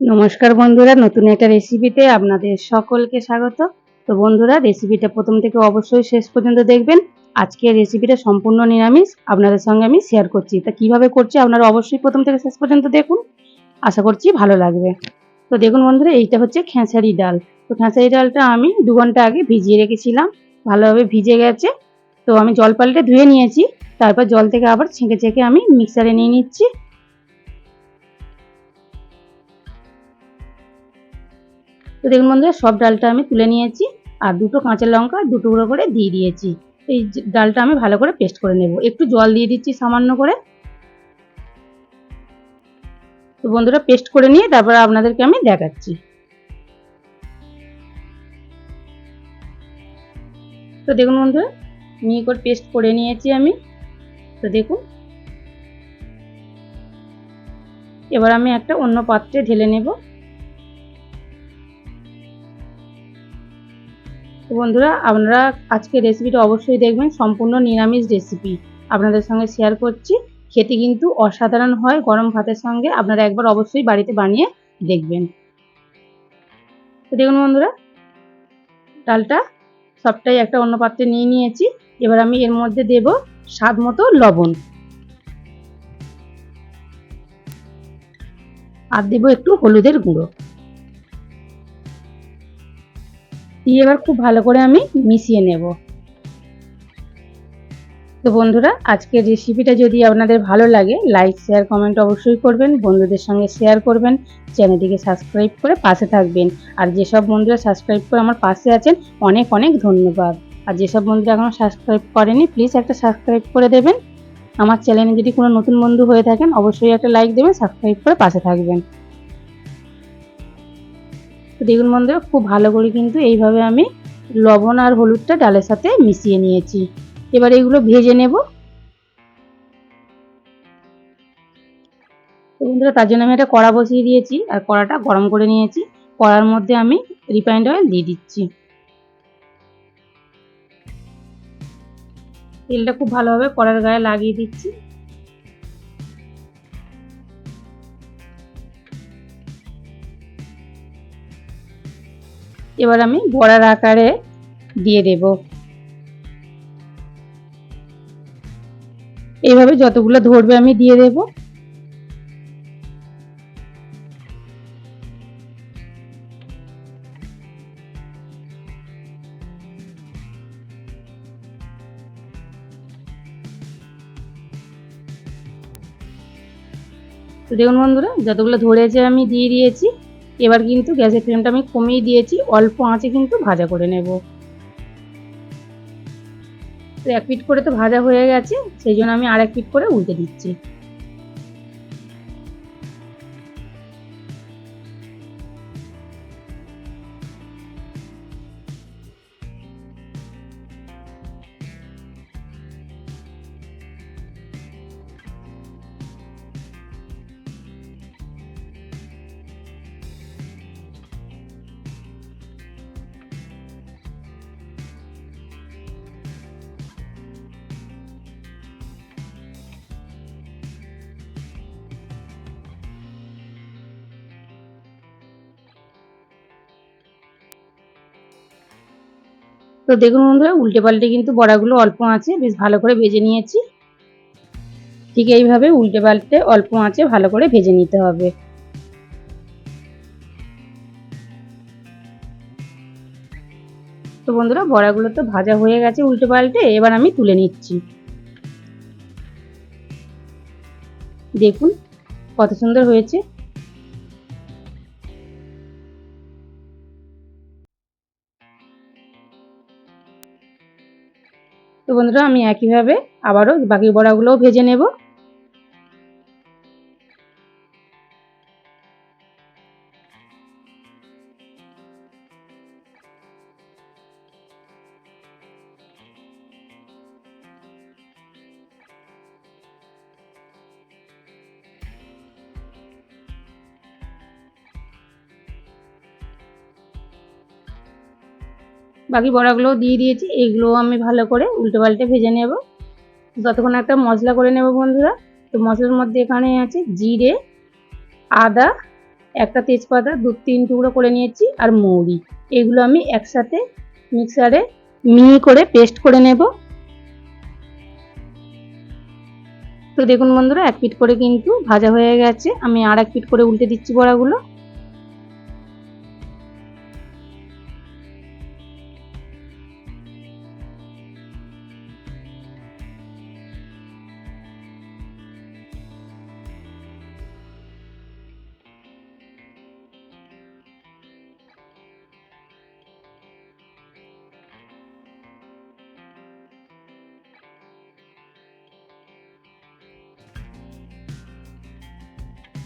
নমস্কার বন্ধুরা, নতুন একটা রেসিপিতে আপনাদের সকলকে স্বাগত। তো বন্ধুরা রেসিপিটা প্রথম থেকে অবশ্যই শেষ পর্যন্ত দেখবেন। আজকের রেসিপিটা সম্পূর্ণ নিরামিষ, আপনাদের সঙ্গে আমি শেয়ার করছি। তা কীভাবে করছি আপনারা অবশ্যই প্রথম থেকে শেষ পর্যন্ত দেখুন। আশা করছি ভালো লাগবে। তো দেখুন বন্ধুরা, এইটা হচ্ছে খেসারি ডাল। তো খেসারি ডালটা আমি দু ঘণ্টা আগে ভিজিয়ে রেখেছিলাম। ভালোভাবে ভিজে গেছে। তো আমি জল পাল্টে ধুয়ে নিয়েছি। তারপর জল থেকে আবার ছেঁকে ছেঁকে আমি মিক্সারে নিয়ে নিচ্ছি। দেখুন বন্ধুরা, সব ডালটা আমি তুলে নিয়েছি, আর দুটো কাঁচা লঙ্কা দু টুকরো করে দিয়ে দিয়েছি। এই ডালটা আমি ভালো করে পেস্ট করে নেব। একটু জল দিয়ে দিচ্ছি সামান্য করে। তো বন্ধুরা, পেস্ট করে নিয়ে তারপর আপনাদেরকে আমি দেখাচ্ছি। তো দেখুন বন্ধুরা মিহি করে পেস্ট করে নিয়েছি আমি। তো দেখুন। এবার আমি একটা অন্য পাত্রে ঢেলে নেব। তো বন্ধুরা, আপনারা আজকে রেসিপিটা অবশ্যই দেখবেন, সম্পূর্ণ নিরামিষ রেসিপি আপনাদের সঙ্গে শেয়ার করছি। খেতে কিন্তু অসাধারণ হয় গরম ভাতের সঙ্গে। আপনারা একবার অবশ্যই বাড়িতে বানিয়ে দেখবেন। তো দেখুন বন্ধুরা, ডালটা সবটাই একটা অন্য পাত্রে নিয়ে নিয়েছি। এবার আমি এর মধ্যে দেব স্বাদ মতো লবণ। আর দেবো একটু হলুদের গুঁড়ো। দিয়ে এবার খুব ভালো করে আমি মিশিয়ে নেব। তো বন্ধুরা, আজকের রেসিপিটা যদি আপনাদের ভালো লাগে লাইক শেয়ার কমেন্ট অবশ্যই করবেন, বন্ধুদের সঙ্গে শেয়ার করবেন চ্যানেলটিকে সাবস্ক্রাইব করে পাশে থাকবেন। আর যেসব বন্ধুরা সাবস্ক্রাইব করে আমার পাশে আছেন, অনেক অনেক ধন্যবাদ। আর যেসব বন্ধুরা এখনও সাবস্ক্রাইব করেনি প্লিজ একটা সাবস্ক্রাইব করে দেবেন। আমার চ্যানেলে যদি কোনো নতুন বন্ধু হয়ে থাকেন, অবশ্যই একটা লাইক দেবেন সাবস্ক্রাইব করে পাশে থাকবেন। দেখুন বন্ধুরা খুব ভালো করে কিন্তু এইভাবে আমি লবণ আর হলুদটা ডালের সাথে মিশিয়ে নিয়েছি। এবার এগুলো ভেজে নেব। বন্ধুরা, তার জন্য আমি একটা কড়া বসিয়ে দিয়েছি আর কড়াটা গরম করে নিয়েছি। কড়ার মধ্যে আমি রিফাইন্ড অয়েল দিয়ে দিচ্ছি। তেলটা খুব ভালোভাবে কড়ার গায়ে লাগিয়ে দিচ্ছি। এবার আমি বড়ার আকারে দিয়ে দেব। এইভাবে যতগুলো ধরবে আমি দিয়ে দেব। তো দেখুন বন্ধুরা, যতগুলো ধরেছে আমি দিয়ে দিয়েছি। এবার কিন্তু গ্যাসের ফ্লেমটা আমি কমিয়ে দিয়েছি, অল্প আঁচে কিন্তু ভাজা করে নেব। এক পিট করে তো ভাজা হয়ে গেছে, সেই জন্য আমি আর এক পিট করে উল্টে দিচ্ছি। তো দেখুন বন্ধুরা, উল্টে পাল্টে কিন্তু বড়াগুলো অল্প আছে, বেশ ভালো করে ভেজে নিয়েছি। ঠিক এইভাবে উল্টে পাল্টে অল্প আঁচে ভালো করে ভেজে নিতে হবে। তো বন্ধুরা, বড়াগুলো তো ভাজা হয়ে গেছে উল্টে পাল্টে, এবার আমি তুলে নিচ্ছি। দেখুন কত সুন্দর হয়েছে। তো বন্ধুরা আমি একইভাবে আবারও বাকি বড়াগুলোও ভেজে নেব। বাকি বড়াগুলোও দিয়ে দিয়েছি, এগুলোও আমি ভালো করে উল্টে পাল্টে ভেজে নেব। ততক্ষণ একটা মশলা করে নেব বন্ধুরা, তো মশলার মধ্যে এখানে আছে জিরে, আদা, একটা তেজপাতা, দু তিন টুকরো করে নিয়েছি, আর মৌরি। এগুলো আমি একসাথে মিক্সারে মিহি করে পেস্ট করে নেব। তো দেখুন বন্ধুরা, এক পিট করে কিন্তু ভাজা হয়ে গেছে। আমি আর এক পিট করে উল্টে দিচ্ছি বড়াগুলো।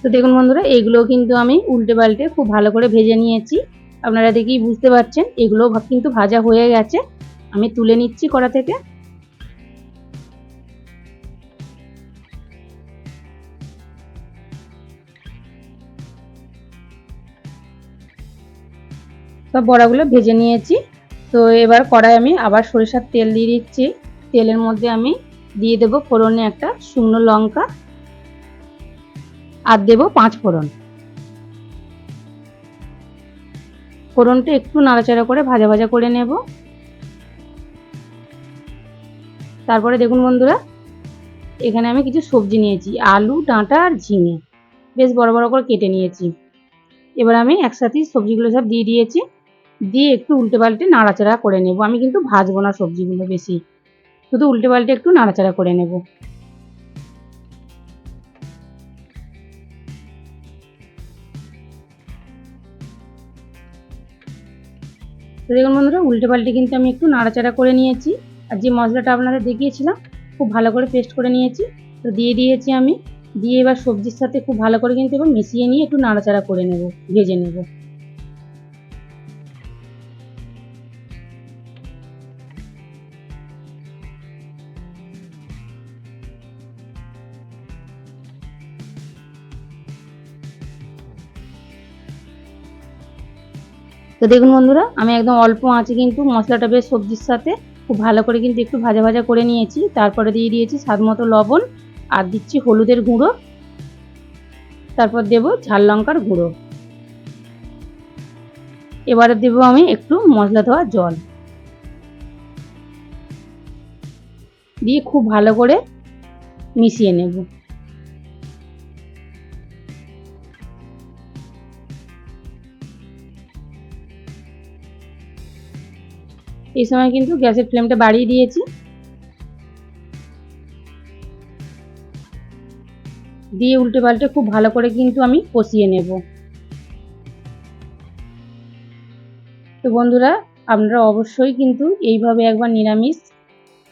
তো দেখুন বন্ধুরা এগুলো কিন্তু আমি উল্টে পাল্টে খুব ভালো করে ভেজে নিয়েছি। আপনারা দেখেই বুঝতে পারছেন এগুলো কিন্তু ভাজা হয়ে গেছে। আমি তুলে নিচ্ছি কড়া থেকে। সব বড়াগুলো ভেজে নিয়েছি। তো এবার কড়াই আমি আবার সরিষার তেল দিয়ে দিচ্ছি। তেলের মধ্যে আমি দিয়ে দেবো ফোড়নে একটা শুকনো লঙ্কা। আর দেব পাঁচ ফোড়ন। ফোড়নটা একটু নাড়াচাড়া করে ভাজা ভাজা করে নেব। তারপরে দেখুন বন্ধুরা, এখানে আমি কিছু সবজি নিয়েছি, আলু, ডাঁটা আর ঝিঙে। বেশ বড় বড় করে কেটে নিয়েছি। এবার আমি একসাথেই সবজিগুলো সব দিয়ে দিয়েছি। দিয়ে একটু উল্টে পাল্টে নাড়াচাড়া করে নেব। আমি কিন্তু ভাজবো না সবজিগুলো বেশি। শুধু উল্টে পাল্টে একটু নাড়াচাড়া করে নেব। তো দেখুন বন্ধুরা উল্টে পাল্টে কিন্তু আমি একটু নাড়াচাড়া করে নিয়েছি। আর যে মশলাটা আপনাদের দেখিয়েছিলাম, খুব ভালো করে পেস্ট করে নিয়েছি। তো দিয়ে দিয়েছি আমি। দিয়ে এবার সবজির সাথে খুব ভালো করে কিন্তু এবার মিশিয়ে নিয়ে একটু নাড়াচাড়া করে নেব, ভেজে নেব। তো দেখুন বন্ধুরা, আমি একদম অল্প আঁচে কিন্তু মশলাটা বেশ সবজির সাথে খুব ভালো করে কিন্তু একটু ভাজা ভাজা করে নিয়েছি। তারপরে দিয়ে দিয়েছি স্বাদ মতো লবণ আর দিচ্ছি হলুদের গুঁড়ো। তারপর দেব ঝাল লঙ্কার গুঁড়ো। এবারে দেব আমি একটু মশলা ধোয়া জল। দিয়ে খুব ভালো করে মিশিয়ে নেব। এই সময় কিন্তু গ্যাসের ফ্লেমটা বাড়িয়ে দিয়েছি। দিয়ে উল্টে পাল্টে খুব ভালো করে কিন্তু আমি কষিয়ে নেব। তো বন্ধুরা, আপনারা অবশ্যই কিন্তু এইভাবে একবার নিরামিষ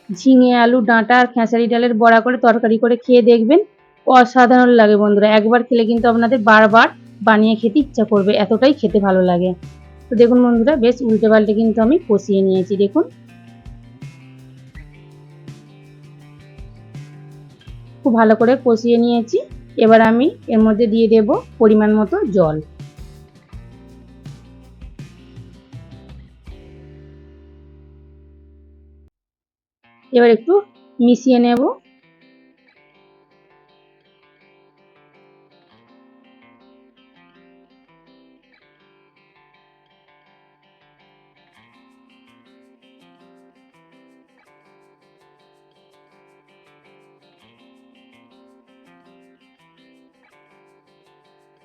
ঝিঙে, আলু, ডাঁটা আর খেসারি ডালের বড়া করে তরকারি করে খেয়ে দেখবেন। অসাধারণ লাগে বন্ধুরা, একবার খেলে কিন্তু আপনাদের বারবার বানিয়ে খেতে ইচ্ছা করবে, এতটাই খেতে ভালো লাগে। তো দেখুন বন্ধুরা, বেশ উল্টে পাল্টে কিন্তু আমি কষিয়ে নিয়েছি, দেখুন। খুব ভালো করে কষিয়ে নিয়েছি। এবার আমি এর মধ্যে দিয়ে দেব পরিমাণ মতো জল। এবার একটু মিশিয়ে নেব।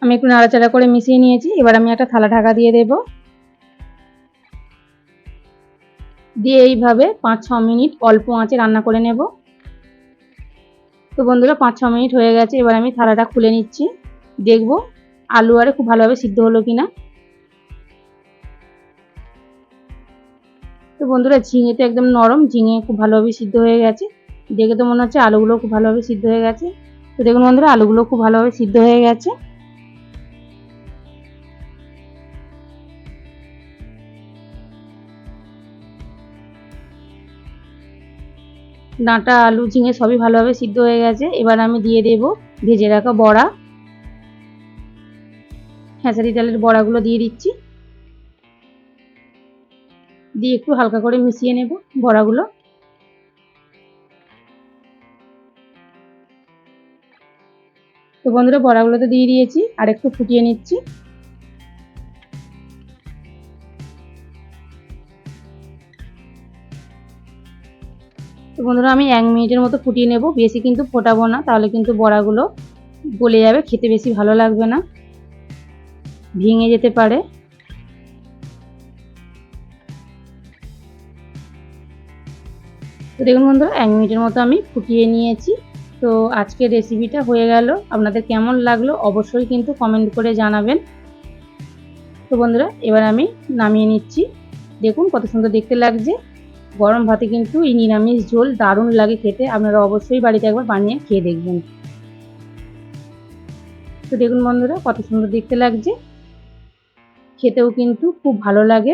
আমি একটু নাড়াচাড়া করে মিশিয়ে নিয়েছি। এবার আমি একটা থালা ঢাকা দিয়ে দেব। দিয়ে এইভাবে পাঁচ ছ মিনিট অল্প আঁচে রান্না করে নেব। তো বন্ধুরা, পাঁচ ছ মিনিট হয়ে গেছে। এবার আমি থালাটা খুলে নিচ্ছি। দেখব আলু আরে খুব ভালোভাবে সিদ্ধ হলো কিনা। তো বন্ধুরা, ঝিঙে তো একদম নরম। ঝিঙে খুব ভালোভাবে সিদ্ধ হয়ে গেছে। দেখে তো মনে হচ্ছে আলুগুলো খুব ভালোভাবে সিদ্ধ হয়ে গেছে। তো দেখুন বন্ধুরা, আলুগুলো খুব ভালোভাবে সিদ্ধ হয়ে গেছে। ডাঁটা, আলু, ঝিঙে সবই ভালোভাবে সিদ্ধ হয়ে গেছে। এবার আমি দিয়ে দেব ভেজে রাখা বড়া। খেসারি ডালের বড়াগুলো দিয়ে দিচ্ছি। দিয়ে একটু হালকা করে মিশিয়ে নেব বড়াগুলো। তো বন্ধুরা বড়াগুলো তো দিয়ে দিয়েছি। আর একটু ফুটিয়ে নিচ্ছি। তো বন্ধুরা, আমি এক মিনিটের মতো ফুটিয়ে নেব। বেশি কিন্তু ফোটাবো না, তাহলে কিন্তু বড়াগুলো গলে যাবে, খেতে বেশি ভালো লাগবে না। ভেঙে যেতে পারে। তো দেখুন বন্ধুরা, এক মিনিটের মতো আমি ফুটিয়ে নিয়েছি। তো আজকের রেসিপিটা হয়ে গেল। আপনাদের কেমন লাগল অবশ্যই কিন্তু কমেন্ট করে জানাবেন। তো বন্ধুরা, এবার আমি নামিয়ে নিচ্ছি। দেখুন কত সুন্দর দেখতে লাগছে। গরম ভাতে কিন্তু এই নিরামিষ ঝোল দারুণ লাগে খেতে। আপনারা অবশ্যই বাড়িতে একবার বানিয়ে খেয়ে দেখবেন। তো দেখুন বন্ধুরা, কত সুন্দর দেখতে লাগছে। খেতেও কিন্তু খুব ভালো লাগে।